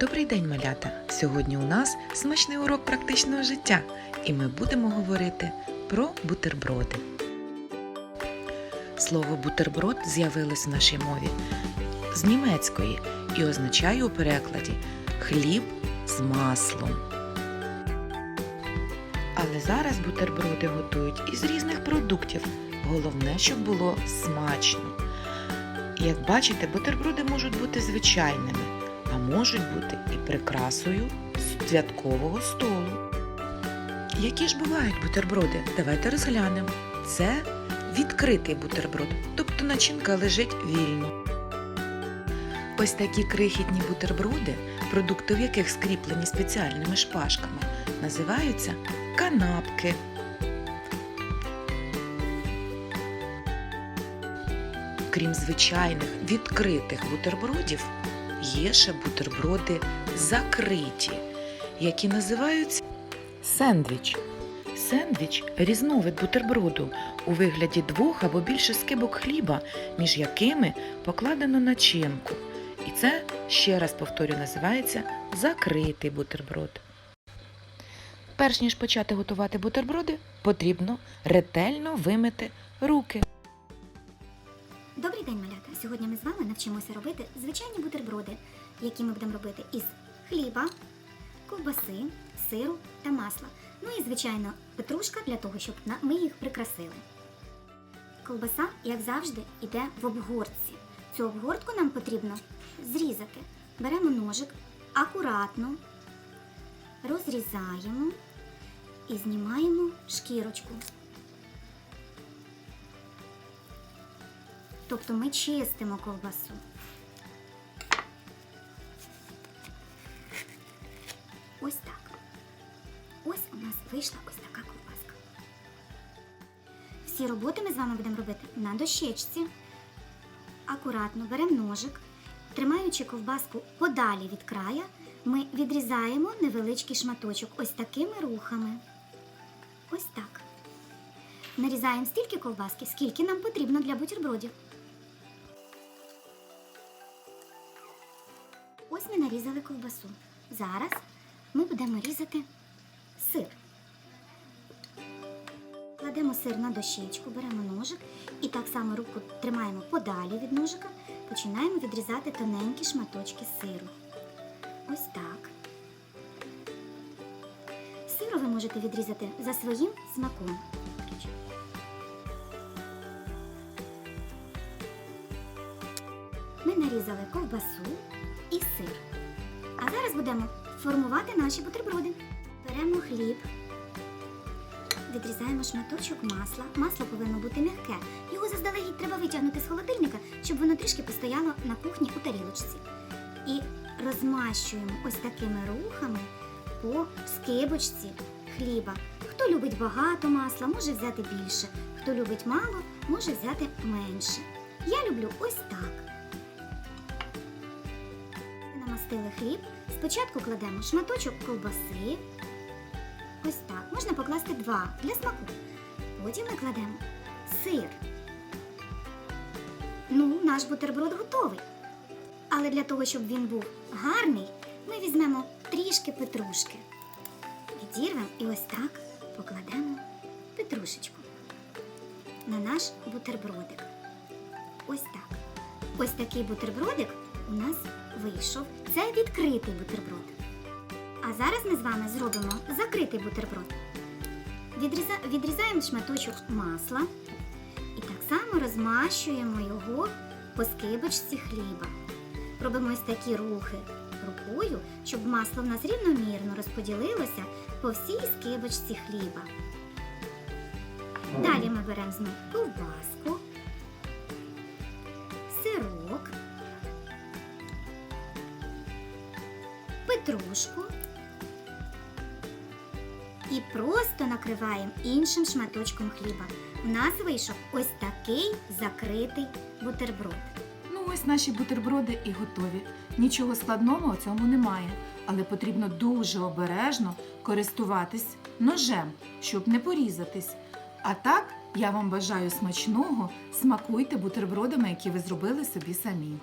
Добрий день, малята! Сьогодні у нас смачний урок практичного життя, і ми будемо говорити про бутерброди. Слово бутерброд з'явилось в нашій мові з німецької і означає у перекладі хліб з маслом. Але зараз бутерброди готують із різних продуктів. Головне, щоб було смачно. Як бачите, бутерброди можуть бути звичайними, а можуть бути і прикрасою святкового столу. Які ж бувають бутерброди? Давайте розглянемо. Це відкритий бутерброд, тобто начинка лежить вільно. Ось такі крихітні бутерброди, продукти в яких скріплені спеціальними шпажками, називаються канапки. Крім звичайних відкритих бутербродів, є ще бутерброди закриті, які називаються сендвіч. Сендвіч різновид бутерброду у вигляді двох або більше скибок хліба, між якими покладено начинку. І це, ще раз повторю, називається закритий бутерброд. Перш ніж почати готувати бутерброди, потрібно ретельно вимити руки. Добрий день, малята! Сьогодні ми з вами навчимося робити звичайні бутерброди, які ми будемо робити із хліба, ковбаси, сиру та масла. Ну і, звичайно, петрушка для того, щоб ми їх прикрасили. Ковбаса, як завжди, йде в обгортці. Цю обгортку нам потрібно зрізати. Беремо ножик, акуратно розрізаємо і знімаємо шкірочку. Тобто ми чистимо ковбасу. Ось так. Ось у нас вийшла ось така ковбаска. Всі роботи ми з вами будемо робити на дощечці. Акуратно беремо ножик, тримаючи ковбаску подалі від края, ми відрізаємо невеличкий шматочок ось такими рухами. Ось так. Нарізаємо стільки ковбаски, скільки нам потрібно для бутербродів. Ось ми нарізали ковбасу. Зараз ми будемо різати сир. Кладемо сир на дощечку, беремо ножик і так само руку тримаємо подалі від ножика, починаємо відрізати тоненькі шматочки сиру. Ось так. Сиру ви можете відрізати за своїм смаком. Ми нарізали ковбасу і сир. А зараз будемо формувати наші бутерброди. Беремо хліб, відрізаємо шматочок масла. Масло повинно бути м'яке. Його заздалегідь треба витягнути з холодильника, щоб воно трішки постояло на кухні у тарілочці. І розмащуємо ось такими рухами по скибочці хліба. Хто любить багато масла, може взяти більше. Хто любить мало, може взяти менше. Я люблю ось так. Намастили хліб. Спочатку кладемо шматочок ковбаси. Ось так. Можна покласти два для смаку. Потім ми кладемо сир. Ну, наш бутерброд готовий. Але для того, щоб він був гарний, ми візьмемо трішки петрушки. Відірвемо і ось так покладемо петрушечку на наш бутербродик. Ось так. Ось такий бутербродик у нас вийшов. Це відкритий бутерброд. А зараз ми з вами зробимо закритий бутерброд. Відріза- Відрізаємо шматочок масла і так само розмащуємо його по скибочці хліба. Робимо ось такі рухи рукою, щоб масло в нас рівномірно розподілилося по всій скибочці хліба. Далі ми беремо знову ковбаску, петрушку і просто накриваємо іншим шматочком хліба. У нас вийшов ось такий закритий бутерброд. Ну ось наші бутерброди і готові. Нічого складного у цьому немає, але потрібно дуже обережно користуватись ножем, щоб не порізатись. А так, я вам бажаю смачного, смакуйте бутербродами, які ви зробили собі самі.